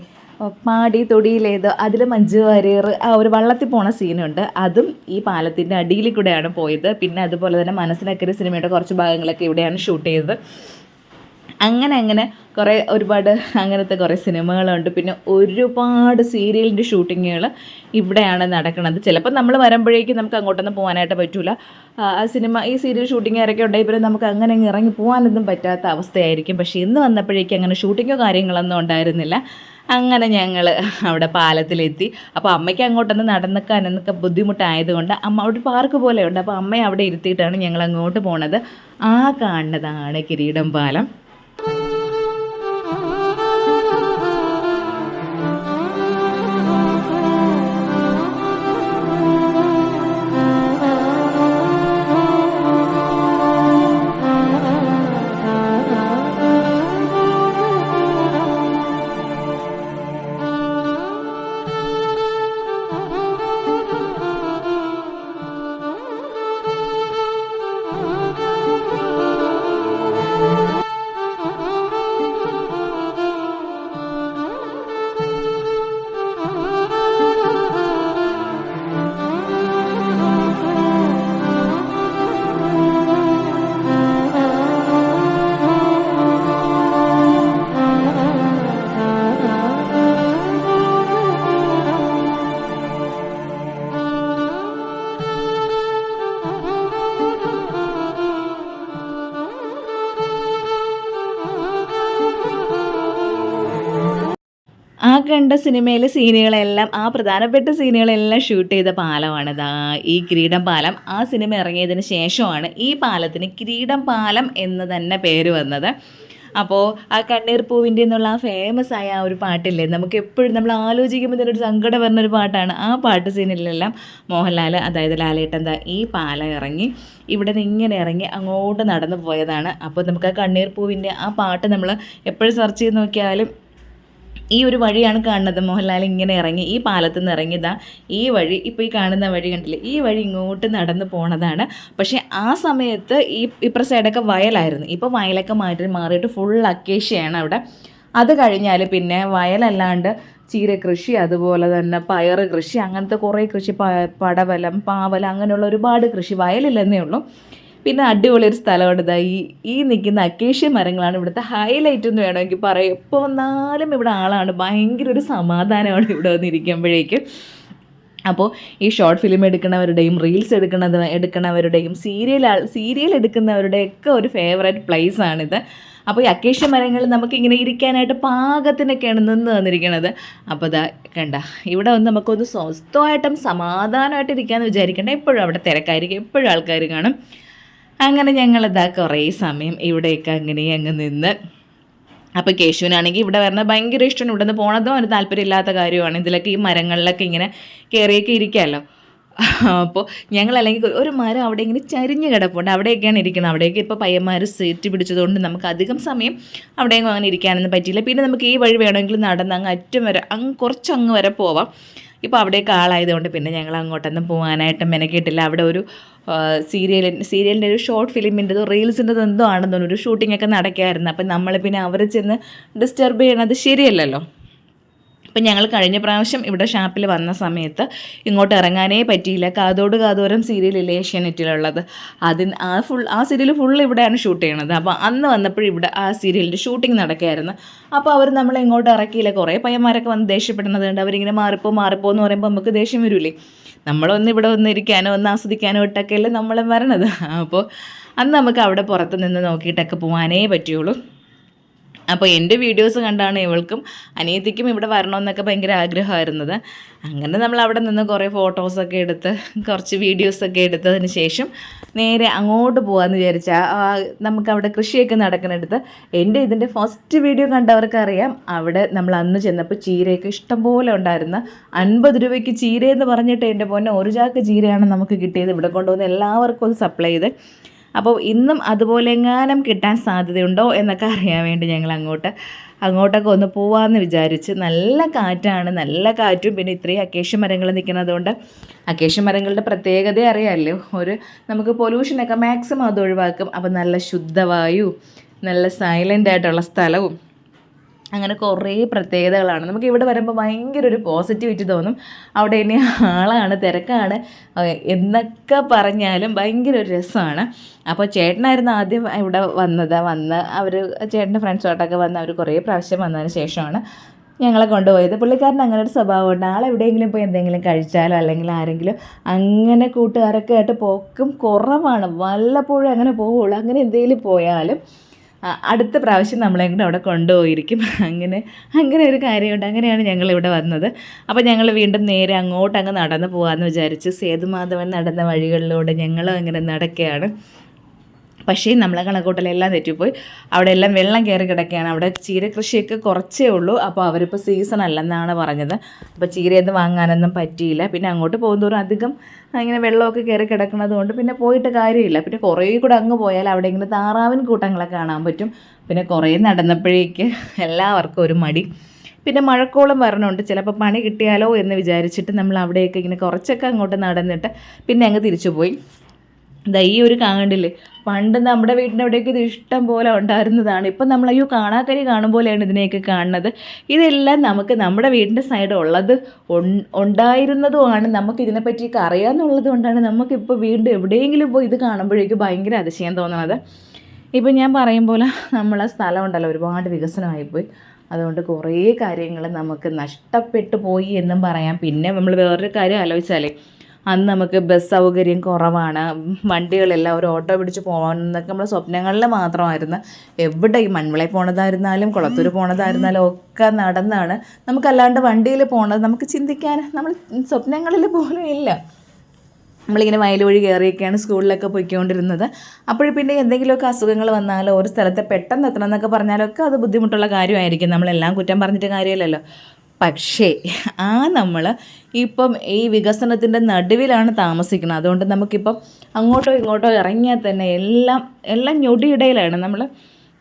പാടി തൊടിയിലേതോ അതിൽ മഞ്ജു വാര്യർ ആ ഒരു വള്ളത്തിൽ പോണ സീനുണ്ട് അതും ഈ പാലത്തിന്റെ അടിയിൽ കൂടെയാണ് പോയത്. പിന്നെ അതുപോലെ തന്നെ മനസ്സിലാക്കിയ സിനിമയുടെ കുറച്ച് ഭാഗങ്ങളൊക്കെ ഇവിടെയാണ് ഷൂട്ട് ചെയ്തത്. അങ്ങനെ അങ്ങനെ കുറേ ഒരുപാട് അങ്ങനത്തെ കുറേ സിനിമകളുണ്ട്. പിന്നെ ഒരുപാട് സീരിയലിന്റെ ഷൂട്ടിങ്ങുകൾ ഇവിടെയാണ് നടക്കുന്നത്. ചിലപ്പോൾ നമ്മൾ വരുമ്പോഴേക്കും നമുക്ക് അങ്ങോട്ടൊന്നും പോകാനായിട്ട് പറ്റില്ല ആ സിനിമ ഈ സീരിയൽ ഷൂട്ടിംഗ് ആരൊക്കെ ഉണ്ടെങ്കിൽ പിന്നെ നമുക്ക് അങ്ങനെ അങ്ങ് ഇറങ്ങി പോകാനൊന്നും പറ്റാത്ത അവസ്ഥയായിരിക്കും. പക്ഷേ ഇന്ന് വന്നപ്പോഴേക്കും അങ്ങനെ ഷൂട്ടിങ്ങോ കാര്യങ്ങളൊന്നും ഉണ്ടായിരുന്നില്ല. അങ്ങനെ ഞങ്ങൾ അവിടെ പാലത്തിലെത്തി. അപ്പോൾ അമ്മയ്ക്ക് അങ്ങോട്ടൊന്ന് നടന്നിക്കാനൊക്കെ ബുദ്ധിമുട്ടായതുകൊണ്ട് അമ്മ അവിടെ പാർക്ക് പോലെയുണ്ട്. അപ്പോൾ അമ്മയെ അവിടെ ഇരുത്തിയിട്ടാണ് ഞങ്ങൾ അങ്ങോട്ട് പോണത്. ആ കാണുന്നതാണ് കിരീടം പാലം. കണ്ട സിനിമയിലെ സീനുകളെല്ലാം ആ പ്രധാനപ്പെട്ട സീനുകളെല്ലാം ഷൂട്ട് ചെയ്ത പാലമാണ്. ഇതാ ഈ കിരീടം പാലം. ആ സിനിമ ഇറങ്ങിയതിന് ശേഷമാണ് ഈ പാലത്തിന് കിരീടം പാലം എന്ന് തന്നെ പേര് വന്നത്. അപ്പോൾ ആ കണ്ണീർ പൂവിന്റെ എന്നുള്ള ആ ഫേമസ് ആയ ആ ഒരു പാട്ടില്ലേ നമുക്ക് എപ്പോഴും നമ്മൾ ആലോചിക്കുമ്പോൾ തന്നെ ഒരു സങ്കടം വരുന്നൊരു പാട്ടാണ്. ആ പാട്ട് സീനിലെല്ലാം മോഹൻലാൽ അതായത് ലാലേട്ടൻ ദാ ഈ പാലം ഇറങ്ങി ഇവിടെ നിന്ന് ഇങ്ങനെ ഇറങ്ങി അങ്ങോട്ട് നടന്നു പോയതാണ്. അപ്പോൾ നമുക്ക് ആ കണ്ണീർ പൂവിന്റെ ആ പാട്ട് നമ്മൾ എപ്പോഴും സെർച്ച് ചെയ്ത് നോക്കിയാലും ഈ ഒരു വഴിയാണ് കാണുന്നത്. മോഹൻലാൽ ഇങ്ങനെ ഇറങ്ങി ഈ പാലത്ത് നിന്ന് ഇറങ്ങിയതാ ഈ വഴി ഇപ്പോൾ ഈ കാണുന്ന വഴി കണ്ടില്ലേ ഈ വഴി ഇങ്ങോട്ട് നടന്നു പോണതാണ്. പക്ഷേ ആ സമയത്ത് ഈ ഇപ്പുറ സൈഡൊക്കെ വയലായിരുന്നു. ഇപ്പോൾ വയലൊക്കെ മാറ്റി മാറിയിട്ട് ഫുൾ അക്കേഷ്യയാണ് അവിടെ. അത് കഴിഞ്ഞാൽ പിന്നെ വയലല്ലാണ്ട് ചീര കൃഷി അതുപോലെ തന്നെ പയർ കൃഷി അങ്ങനത്തെ കുറേ കൃഷി പടവലം പാവലം അങ്ങനെയുള്ള ഒരുപാട് കൃഷി വയലില്ലെന്നേ ഉള്ളൂ. പിന്നെ അടിപൊളിയൊരു സ്ഥലമാണ് ഇതാ ഈ ഈ നിൽക്കുന്ന അക്കേഷ്യ മരങ്ങളാണ് ഇവിടുത്തെ ഹൈലൈറ്റ് എന്ന് വേണമെങ്കിൽ പറയാം. എപ്പോൾ വന്നാലും ഇവിടെ ആളാണ്. ഭയങ്കര ഒരു സമാധാനമാണ് ഇവിടെ വന്നിരിക്കുമ്പോഴേക്കും. അപ്പോൾ ഈ ഷോർട്ട് ഫിലിം എടുക്കുന്നവരുടെയും റീൽസ് എടുക്കുന്നത് എടുക്കുന്നവരുടെയും സീരിയൽ സീരിയൽ എടുക്കുന്നവരുടെയൊക്കെ ഒരു ഫേവറേറ്റ് പ്ലേസ് ആണിത്. അപ്പോൾ ഈ അക്കേഷ്യ മരങ്ങൾ നമുക്കിങ്ങനെ ഇരിക്കാനായിട്ട് പാകത്തിനൊക്കെയാണ് നിന്ന് തന്നിരിക്കുന്നത് അപ്പോൾ ഇതാ കണ്ട ഇവിടെ വന്ന് നമുക്കൊന്ന് സ്വസ്ഥമായിട്ടും സമാധാനമായിട്ട് ഇരിക്കാമെന്ന് വിചാരിക്കേണ്ട. എപ്പോഴും അവിടെ തിരക്കായിരിക്കും. എപ്പോഴും ആൾക്കാർ കാണും. അങ്ങനെ ഞങ്ങളിതാ കുറേ സമയം ഇവിടെയൊക്കെ അങ്ങനെ അങ്ങ് നിന്ന്. അപ്പോൾ കേശുവിനാണെങ്കിൽ ഇവിടെ വരുന്നത് ഭയങ്കര ഇഷ്ടമാണ്. ഇവിടെ നിന്ന് പോണതും ഒരു താല്പര്യമില്ലാത്ത കാര്യമാണ്. ഇതിലൊക്കെ ഈ മരങ്ങളിലൊക്കെ ഇങ്ങനെ കയറിയൊക്കെ ഇരിക്കാമല്ലോ അപ്പോൾ ഞങ്ങൾ ഞങ്ങളല്ലെങ്കിൽ ഒരു മരം അവിടെ ഇങ്ങനെ ചരിഞ്ഞ് കിടപ്പുണ്ട്. അവിടെയൊക്കെയാണ് ഇരിക്കുന്നത് അവിടെയൊക്കെ ഇപ്പോൾ പയ്യന്മാർ സീറ്റ് പിടിച്ചതുകൊണ്ട് നമുക്ക് അധികം സമയം അവിടെയെങ്കിലും അങ്ങനെ ഇരിക്കാനൊന്നും പറ്റിയില്ല. പിന്നെ നമുക്ക് ഈ വഴി വേണമെങ്കിൽ നടന്ന് അങ്ങ് അറ്റം വരെ അങ്ങ് കുറച്ചങ്ങ് വരെ പോവാം. ഇപ്പോൾ അവിടെയൊക്കെ ആളായതുകൊണ്ട് പിന്നെ ഞങ്ങൾ അങ്ങോട്ടൊന്നും പോകാനായിട്ട് മെനക്കിട്ടില്ല. അവിടെ ഒരു സീരിയൽ സീരിയലിന്റെ ഒരു ഷോർട്ട് ഫിലിമിന്റെതോ റീൽസിന്റെതോ എന്തോ ആണെന്ന് തോന്നുന്നു ഒരു ഷൂട്ടിംഗ് ഒക്കെ നടക്കുമായിരുന്നു അപ്പം നമ്മൾ പിന്നെ അവർ ചെന്ന് ഡിസ്റ്റർബ് ചെയ്യണത് ശരിയല്ലല്ലോ. അപ്പം ഞങ്ങൾ കഴിഞ്ഞ പ്രാവശ്യം ഇവിടെ ഷാപ്പിൽ വന്ന സമയത്ത് ഇങ്ങോട്ട് ഇറങ്ങാനേ പറ്റിയില്ല. കാതോട് കാതോരം സീരിയലില്ലേ ഏഷ്യാനെറ്റിലുള്ളത്. അതിന് ആ ഫുൾ ആ സീരിയൽ ഫുൾ ഇവിടെയാണ് ഷൂട്ട് ചെയ്യണത്. അപ്പോൾ അന്ന് വന്നപ്പോഴും ഇവിടെ ആ സീരിയലിന്റെ ഷൂട്ടിംഗ് നടക്കുകയായിരുന്നു അപ്പോൾ അവർ നമ്മളെ ഇങ്ങോട്ട് ഇറക്കിയില്ല. കുറേ പയ്യന്മാരൊക്കെ വന്ന് ദേഷ്യപ്പെടുന്നത് കൊണ്ട് അവരിങ്ങനെ മാറിപ്പോ മാറിപ്പോ എന്ന് പറയുമ്പോൾ നമുക്ക് ദേഷ്യം വരില്ലേ നമ്മളൊന്ന് ഇവിടെ വന്നിരിക്കാനോ ഒന്ന് ആസ്വദിക്കാനോ ഇട്ടൊക്കെയല്ലേ നമ്മളെ വരണത്. അപ്പോൾ അന്ന് നമുക്ക് അവിടെ പുറത്ത് നിന്ന് നോക്കിയിട്ടൊക്കെ പോകാനേ പറ്റുള്ളൂ. അപ്പോൾ എന്റെ വീഡിയോസ് കണ്ടാണ് ഇവൾക്കും അനിയത്തിക്കും ഇവിടെ വരണമെന്നൊക്കെ ഭയങ്കര ആഗ്രഹമായിരുന്നത്. അങ്ങനെ നമ്മൾ അവിടെ നിന്ന് കുറേ ഫോട്ടോസൊക്കെ എടുത്ത് കുറച്ച് വീഡിയോസൊക്കെ എടുത്തതിന് ശേഷം നേരെ അങ്ങോട്ട് പോകാമെന്ന് വിചാരിച്ചാൽ നമുക്ക് അവിടെ കൃഷിയൊക്കെ നടക്കുന്നിടത്ത് എന്റെ ഇതിന്റെ ഫസ്റ്റ് വീഡിയോ കണ്ടവർക്കറിയാം. അവിടെ നമ്മൾ അന്ന് ചെന്നപ്പോൾ ചീരയൊക്കെ ഇഷ്ടംപോലെ ഉണ്ടായിരുന്നു അൻപത് രൂപയ്ക്ക് ചീരയെന്ന് പറഞ്ഞിട്ട് എന്റെ പൊന്നെ ഒരു ചാക്ക് ചീരയാണ് നമുക്ക് കിട്ടിയത്. ഇവിടെ കൊണ്ടുവന്ന് എല്ലാവർക്കും അത് സപ്ലൈ ചെയ്ത് അപ്പോൾ ഇന്നും അതുപോലെ എങ്ങാനും കിട്ടാൻ സാധ്യതയുണ്ടോ എന്നൊക്കെ അറിയാൻ വേണ്ടി ഞങ്ങൾ അങ്ങോട്ട് അങ്ങോട്ടൊക്കെ ഒന്ന് പോവാമെന്ന് വിചാരിച്ച് നല്ല കാറ്റാണ് നല്ല കാറ്റും. പിന്നെ ഇത്രയും അക്കേഷ്യ മരങ്ങൾ നിൽക്കുന്നതുകൊണ്ട് അക്കേഷ്യ മരങ്ങളുടെ പ്രത്യേകത അറിയാമല്ലോ. ഒരു നമുക്ക് പൊല്യൂഷനൊക്കെ മാക്സിമം അത് ഒഴിവാക്കും. അപ്പോൾ നല്ല ശുദ്ധവായു നല്ല സൈലന്റ് ആയിട്ടുള്ള സ്ഥലവും അങ്ങനെ കുറേ പ്രത്യേകതകളാണ്. നമുക്ക് ഇവിടെ വരുമ്പോൾ ഭയങ്കര ഒരു പോസിറ്റിവിറ്റി തോന്നും. അവിടെ ഇനി ആളാണ് തിരക്കാണ്. എന്നൊക്കെ പറഞ്ഞാലും ഭയങ്കര ഒരു രസമാണ്. അപ്പോൾ ചേട്ടനായിരുന്നു ആദ്യം ഇവിടെ വന്നത്. വന്ന് അവർ ചേട്ടന്റെ ഫ്രണ്ട്സോട്ടൊക്കെ വന്ന് അവർ കുറേ പ്രാവശ്യം വന്നതിന് ശേഷമാണ് ഞങ്ങളെ കൊണ്ടുപോയത്. പുള്ളിക്കാരൻ അങ്ങനെ ഒരു സ്വഭാവമുണ്ട്. ആൾ എവിടെയെങ്കിലും പോയി എന്തെങ്കിലും കഴിച്ചാലോ അല്ലെങ്കിൽ ആരെങ്കിലും അങ്ങനെ കൂട്ടുകാരൊക്കെ ആയിട്ട് പോക്കും കുറവാണ്. വല്ലപ്പോഴും അങ്ങനെ പോവുള്ളൂ. അങ്ങനെ എന്തെങ്കിലും പോയാലും അടുത്ത പ്രാവശ്യം നമ്മളെ കൂടെ അവിടെ കൊണ്ടുപോയിരിക്കും. അങ്ങനെ അങ്ങനെ ഒരു കാര്യമുണ്ട്. അങ്ങനെയാണ് ഞങ്ങൾ ഇവിടെ വന്നത്. അപ്പോൾ ഞങ്ങൾ വീണ്ടും നേരെ അങ്ങോട്ട് അങ്ങ് നടന്നു പോകാമെന്ന് വിചാരിച്ച് സേതുമാധവൻ നടന്ന വഴികളിലൂടെ ഞങ്ങളും അങ്ങനെ നടക്കുകയാണ്. പക്ഷേ നമ്മളെ കണക്കൂട്ടലെല്ലാം തെറ്റിപ്പോയി. അവിടെ എല്ലാം വെള്ളം കയറി കിടക്കുകയാണ്. അവിടെ ചീര കൃഷിയൊക്കെ കുറച്ചേ ഉള്ളൂ. അപ്പോൾ അവരിപ്പോൾ സീസൺ അല്ലെന്നാണ് പറഞ്ഞത്. അപ്പോൾ ചീരയൊന്നും വാങ്ങാനൊന്നും പറ്റിയില്ല. പിന്നെ അങ്ങോട്ട് പോകുന്തോറും അധികം ഇങ്ങനെ വെള്ളമൊക്കെ കയറി കിടക്കുന്നത് കൊണ്ട് പിന്നെ പോയിട്ട് കാര്യമില്ല. പിന്നെ കുറേ കൂടെ അങ്ങ് പോയാൽ അവിടെ ഇങ്ങനെ താറാവിൻ കൂട്ടങ്ങളൊക്കെ കാണാൻ പറ്റും. പിന്നെ കുറേ നടന്നപ്പോഴേക്ക് എല്ലാവർക്കും ഒരു മടി. പിന്നെ മഴക്കോളം വരണമുണ്ട് ചിലപ്പോൾ പണി കിട്ടിയാലോ എന്ന് വിചാരിച്ചിട്ട് നമ്മൾ അവിടെയൊക്കെ ഇങ്ങനെ കുറച്ചൊക്കെ അങ്ങോട്ട് നടന്നിട്ട് പിന്നെ അങ്ങ് തിരിച്ചു പോയി ദാ ഈ ഒരു കാണ്ടില്ലേ പണ്ട് നമ്മുടെ വീട്ടിന്റെ അവിടെയൊക്കെ ഇത് ഇഷ്ടം പോലെ ഉണ്ടായിരുന്നതാണ്. ഇപ്പം നമ്മൾ അയ്യോ കാണാക്കരി കാണും പോലെയാണ് ഇതിനെയൊക്കെ കാണുന്നത്. ഇതെല്ലാം നമുക്ക് നമ്മുടെ വീടിന്റെ സൈഡ് ഉള്ളത് ഉണ്ടായിരുന്നതുമാണ്. നമുക്ക് ഇതിനെപ്പറ്റിയൊക്കെ അറിയാമെന്നുള്ളത് കൊണ്ടാണ് നമുക്കിപ്പോൾ വീണ്ടും എവിടെയെങ്കിലും പോയി ഇത് കാണുമ്പോഴേക്കും ഭയങ്കര അതിശയം തോന്നുന്നത് ഇപ്പം ഞാൻ പറയും പോലെ നമ്മളെ സ്ഥലം ഉണ്ടല്ലോ ഒരുപാട് വികസനമായിപ്പോയി അതുകൊണ്ട് കുറേ കാര്യങ്ങൾ നമുക്ക് നഷ്ടപ്പെട്ടു പോയി എന്നും പറയാം. പിന്നെ നമ്മൾ വേറൊരു കാര്യം ആലോചിച്ചാലേ അന്ന് നമുക്ക് ബസ് സൗകര്യം കുറവാണ്. വണ്ടികളെല്ലാം ഒരു ഓട്ടോ പിടിച്ച് പോകാമെന്നൊക്കെ നമ്മുടെ സ്വപ്നങ്ങളിൽ മാത്രമായിരുന്നു. എവിടെ ഈ മൺവിളെ പോണതായിരുന്നാലും കുളത്തൂർ പോണതായിരുന്നാലും ഒക്കെ നടന്നാണ്. നമുക്കല്ലാണ്ട് വണ്ടിയിൽ പോണത് നമുക്ക് ചിന്തിക്കാൻ നമ്മൾ സ്വപ്നങ്ങളിൽ പോലും ഇല്ല. നമ്മളിങ്ങനെ വയൽ വഴി കയറിയൊക്കെയാണ് സ്കൂളിലൊക്കെ പോയിക്കൊണ്ടിരുന്നത്. അപ്പോൾ പിന്നെ എന്തെങ്കിലുമൊക്കെ അസുഖങ്ങൾ വന്നാലോ ഒരു സ്ഥലത്ത് പെട്ടെന്ന് എത്തണം എന്നൊക്കെ പറഞ്ഞാലൊക്കെ അത് ബുദ്ധിമുട്ടുള്ള കാര്യമായിരിക്കും. നമ്മളെല്ലാം കുറ്റം പറഞ്ഞിട്ട് കാര്യമില്ലല്ലോ. പക്ഷേ ആ നമ്മൾ ഇപ്പം ഈ വികസനത്തിന്റെ നടുവിലാണ് താമസിക്കുന്നത്. അതുകൊണ്ട് നമുക്കിപ്പം അങ്ങോട്ടോ ഇങ്ങോട്ടോ ഇറങ്ങിയാൽ തന്നെ എല്ലാം എല്ലാം ഞൊടിയിടയിലാണ്. നമ്മൾ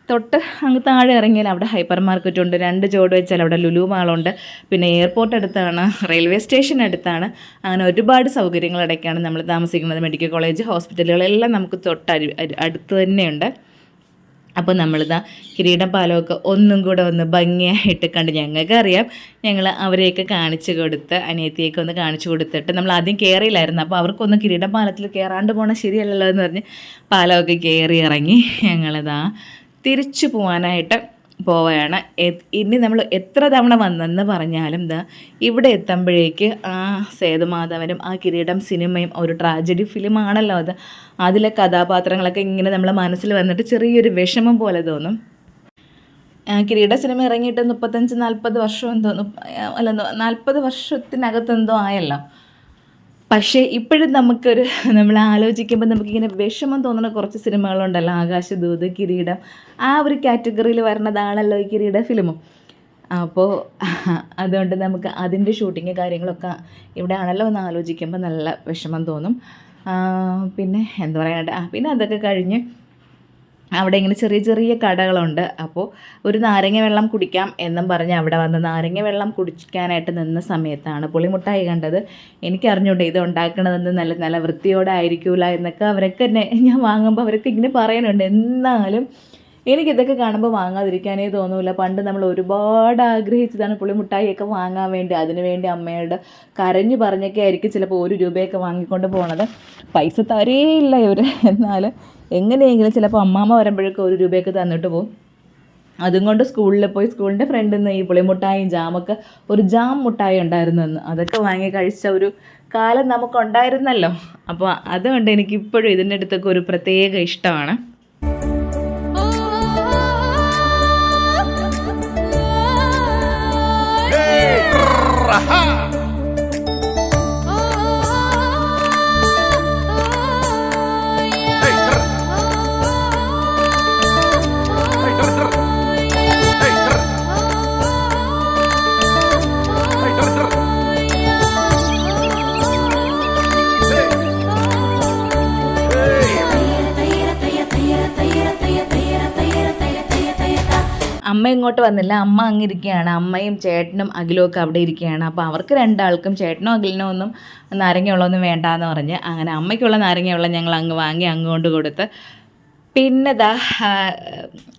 തൊട്ട് അങ്ങ് താഴെ ഇറങ്ങിയാൽ അവിടെ ഹൈപ്പർ മാർക്കറ്റ് ഉണ്ട്. രണ്ട് ചുവട് വെച്ചാൽ അവിടെ ലുലു മാളുണ്ട് പിന്നെ എയർപോർട്ട് അടുത്താണ് റെയിൽവേ സ്റ്റേഷൻ അടുത്താണ്. അങ്ങനെ ഒരുപാട് സൗകര്യങ്ങളടക്കാണ് നമ്മൾ താമസിക്കുന്നത്. മെഡിക്കൽ കോളേജ് ഹോസ്പിറ്റലുകളെല്ലാം നമുക്ക് തൊട്ട് അടുത്ത് തന്നെയുണ്ട്. അപ്പോൾ നമ്മളിതാ കിരീടം പാലമൊക്കെ ഒന്നും കൂടെ ഒന്ന് ഭംഗിയായിട്ട് കണ്ട് ഞങ്ങൾക്കറിയാം ഞങ്ങൾ അവരെയൊക്കെ കാണിച്ചു കൊടുത്ത് അനിയത്തിയൊക്കെ ഒന്ന് കാണിച്ചു കൊടുത്തിട്ട് നമ്മൾ ആദ്യം കയറിയില്ലായിരുന്നു അപ്പോൾ അവർക്കൊന്ന് കിരീടം പാലത്തിൽ കയറാണ്ട് പോകണം ശരിയല്ലല്ലോ എന്ന് പറഞ്ഞ് പാലമൊക്കെ കയറി ഇറങ്ങി ഞങ്ങളിതാ തിരിച്ചു പോകാനായിട്ട് പോവുകയാണ്. ഇനി നമ്മൾ എത്ര തവണ വന്നെന്ന് പറഞ്ഞാലും ഇതാ ഇവിടെ എത്തുമ്പോഴേക്ക് ആ സേതുമാധവനും ആ കിരീടം സിനിമയും ഒരു ട്രാജഡി ഫിലിമാണല്ലോ അത്. അതിലെ കഥാപാത്രങ്ങളൊക്കെ ഇങ്ങനെ നമ്മളെ മനസ്സിൽ വന്നിട്ട് ചെറിയൊരു വിഷമം പോലെ തോന്നും. കിരീട സിനിമ ഇറങ്ങിയിട്ട് മുപ്പത്തഞ്ച് നാൽപ്പത് വർഷം എന്തോ അല്ല നാൽപ്പത് വർഷത്തിനകത്ത് എന്തോ ആയല്ലോ. പക്ഷേ ഇപ്പോഴും നമുക്കൊരു നമ്മൾ ആലോചിക്കുമ്പോൾ നമുക്കിങ്ങനെ വിഷമം തോന്നുന്ന കുറച്ച് സിനിമകളുണ്ടല്ലോ. ആകാശദൂത് കിരീടം. ആ ഒരു കാറ്റഗറിയിൽ വരുന്നതാണല്ലോ ഈ കിരീട ഫിലിമും. അപ്പോൾ അതുകൊണ്ട് നമുക്ക് അതിന്റെ ഷൂട്ടിങ് കാര്യങ്ങളൊക്കെ ഇവിടെ ആണല്ലോ എന്ന് ആലോചിക്കുമ്പോൾ നല്ല വിഷമം തോന്നും. പിന്നെ എന്താ പറയാനായിട്ട്? പിന്നെ അതൊക്കെ കഴിഞ്ഞ് അവിടെ ഇങ്ങനെ ചെറിയ ചെറിയ കടകളുണ്ട്. അപ്പോൾ ഒരു നാരങ്ങ വെള്ളം കുടിക്കാം എന്നും പറഞ്ഞ് അവിടെ വന്ന് നാരങ്ങ വെള്ളം കുടിക്കാനായിട്ട് നിന്ന സമയത്താണ് പുളിമുട്ടായി കണ്ടത്. എനിക്ക് അറിഞ്ഞൂടെ ഇത് ഉണ്ടാക്കണതെന്ന് നല്ല നല്ല വൃത്തിയോടെ ആയിരിക്കൂല എന്നൊക്കെ അവരൊക്കെ എന്നെ ഞാൻ വാങ്ങുമ്പോൾ അവരൊക്കെ ഇങ്ങനെ പറയാനുണ്ട് എന്നാലും എനിക്കിതൊക്കെ കാണുമ്പോൾ വാങ്ങാതിരിക്കാനേ തോന്നില്ല പണ്ട് നമ്മൾ ഒരുപാട് ആഗ്രഹിച്ചതാണ് പുളിമുട്ടായിയൊക്കെ വാങ്ങാൻ വേണ്ടി. അതിനുവേണ്ടി അമ്മയുടെ കരഞ്ഞു പറഞ്ഞൊക്കെ ആയിരിക്കും ചിലപ്പോൾ ഒരു രൂപയൊക്കെ വാങ്ങിക്കൊണ്ട് പോണത്. പൈസ തരേയില്ല ഇവർ എന്നാൽ എങ്ങനെയെങ്കിലും ചിലപ്പോൾ അമ്മാമ്മ വരുമ്പോഴൊക്കെ ഒരു രൂപയൊക്കെ തന്നിട്ട് പോകും അതും കൊണ്ട് സ്കൂളിൽ പോയി സ്കൂളിന്റെ ഫ്രണ്ടിൽ നിന്ന് ഈ പുളിമുട്ടായും ജാമൊക്കെ ഒരു ജാം മുട്ടായി ഉണ്ടായിരുന്നു എന്ന് അതൊക്കെ വാങ്ങി കഴിച്ച ഒരു കാലം നമുക്കുണ്ടായിരുന്നല്ലോ. അപ്പോൾ അതുകൊണ്ട് എനിക്കിപ്പോഴും ഇതിന്റെ അടുത്തൊക്കെ ഒരു പ്രത്യേക ഇഷ്ടമാണ്. Aha! അമ്മ ഇങ്ങോട്ട് വന്നില്ല. അമ്മ അങ്ങിരിക്കുകയാണ് അമ്മയും ചേട്ടനും അഖിലും ഒക്കെ അവിടെ ഇരിക്കുകയാണ്. അപ്പോൾ അവർക്ക് രണ്ടാൾക്കും ചേട്ടനും അഖിലിനോ ഒന്നും നാരങ്ങ വേണ്ട എന്ന് പറഞ്ഞ് അങ്ങനെ അമ്മയ്ക്കുള്ള നാരങ്ങ ഞങ്ങൾ അങ്ങ് വാങ്ങി അങ്ങ് കൊണ്ട് കൊടുത്ത് പിന്നെ ദാ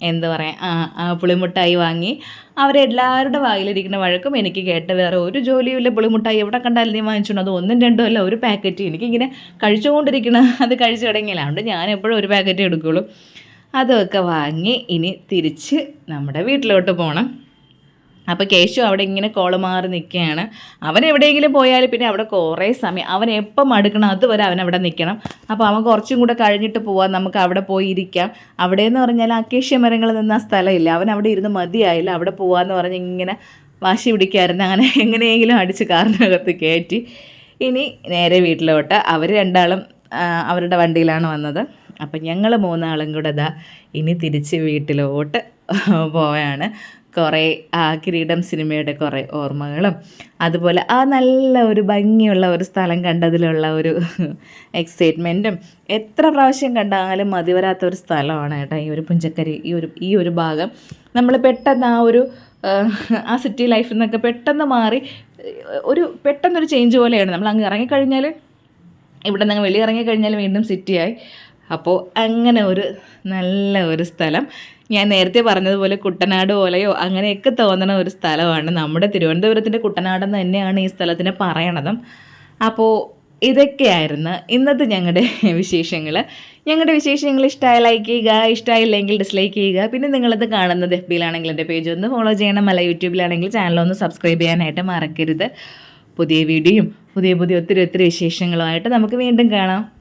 എന്താ പറയുക പുളിമുട്ടായി വാങ്ങി. അവരെല്ലാവരുടെ വായിലിരിക്കുന്ന വഴക്കും എനിക്ക് കേട്ട് വേറെ ഒരു ജോലിയുമില്ല പുളിമുട്ടായി എവിടെ കണ്ടാലും നീ വാങ്ങിച്ചോണ്ട് അത് ഒന്നും രണ്ടും അല്ല ഒരു പാക്കറ്റ്. എനിക്കിങ്ങനെ കഴിച്ചുകൊണ്ടിരിക്കണം അത് കഴിച്ചു തുടങ്ങിയില്ല. അതുകൊണ്ട് ഞാൻ എപ്പോഴും ഒരു പാക്കറ്റ് എടുക്കുള്ളൂ. അതൊക്കെ വാങ്ങി ഇനി തിരിച്ച് നമ്മുടെ വീട്ടിലോട്ട് പോകണം അപ്പോൾ കേശു അവിടെ ഇങ്ങനെ കോൾ മാറി നിൽക്കുകയാണ്. അവൻ എവിടെയെങ്കിലും പോയാൽ പിന്നെ അവിടെ കുറേ സമയം അവൻ എപ്പം മടുക്കണം അതുവരെ അവൻ അവിടെ നിൽക്കണം. അപ്പോൾ അവൻ കുറച്ചും കൂടെ കഴിഞ്ഞിട്ട് പോവാം. നമുക്ക് അവിടെ പോയി ഇരിക്കാം. അവിടെ എന്ന് പറഞ്ഞാൽ അക്കേഷ്യ മരങ്ങൾ നിന്ന സ്ഥലമില്ല. അവൻ അവിടെ ഇരുന്ന് മതിയായില്ല. അവിടെ പോവാന്ന് പറഞ്ഞ് ഇങ്ങനെ വാശി പിടിക്കായിരുന്നു. അങ്ങനെ എങ്ങനെയെങ്കിലും അടിച്ച് കാറിനകത്ത് കയറ്റി. ഇനി നേരെ വീട്ടിലോട്ട്. അവർ രണ്ടാളും അവരുടെ വണ്ടിയിലാണ് വന്നത്. അപ്പം ഞങ്ങൾ മൂന്നാളും കൂടെ ദാ ഇനി തിരിച്ച് വീട്ടിലോട്ട് പോവാണ്. കുറേ ആ കിരീടം സിനിമയുടെ കുറേ ഓർമ്മകളും. അതുപോലെ ആ നല്ല ഒരു ഭംഗിയുള്ള ഒരു സ്ഥലം കണ്ടതിലുള്ള ഒരു എക്സൈറ്റ്മെന്റും എത്ര പ്രാവശ്യം കണ്ടാലും മതി വരാത്തൊരു സ്ഥലമാണ് കേട്ടോ ഈ ഒരു പുഞ്ചക്കരി ഈ ഒരു ഈ ഒരു ഭാഗം. നമ്മൾ പെട്ടെന്ന് ആ ഒരു ആ, സിറ്റി ലൈഫിൽ നിന്നൊക്കെ പെട്ടെന്ന് മാറി ഒരു പെട്ടെന്നൊരു ചേഞ്ച് പോലെയാണ്. നമ്മൾ അങ്ങ് ഇറങ്ങിക്കഴിഞ്ഞാൽ ഇവിടെ നിന്ന് വെളിയിറങ്ങി കഴിഞ്ഞാൽ വീണ്ടും സിറ്റിയായി അപ്പോൾ അങ്ങനെ ഒരു നല്ല ഒരു സ്ഥലം. ഞാൻ നേരത്തെ പറഞ്ഞതുപോലെ കുട്ടനാട് പോലെയോ അങ്ങനെയൊക്കെ തോന്നണ ഒരു സ്ഥലമാണ്. നമ്മുടെ തിരുവനന്തപുരത്തിന്റെ കുട്ടനാടെന്ന് തന്നെയാണ് ഈ സ്ഥലത്തിനെ പറയണതും. അപ്പോൾ ഇതൊക്കെയായിരുന്നു ഇന്നത്തെ ഞങ്ങളുടെ വിശേഷങ്ങൾ ഞങ്ങളുടെ വിശേഷങ്ങൾ ഇഷ്ടമായ ലൈക്ക് ചെയ്യുക ഇഷ്ടമായില്ലെങ്കിൽ ഡിസ്ലൈക്ക് ചെയ്യുക. പിന്നെ നിങ്ങളത് കാണുന്നത് എഫ് ബിയിലാണെങ്കിൽ എന്റെ പേജ് ഒന്ന് ഫോളോ ചെയ്യണം. അല്ല യൂട്യൂബിലാണെങ്കിൽ ചാനലൊന്ന് സബ്സ്ക്രൈബ് ചെയ്യാനായിട്ട് മറക്കരുത്. പുതിയ വീഡിയോയും പുതിയ പുതിയ ഒത്തിരി ഒത്തിരി വിശേഷങ്ങളുമായിട്ട് നമുക്ക് വീണ്ടും കാണാം.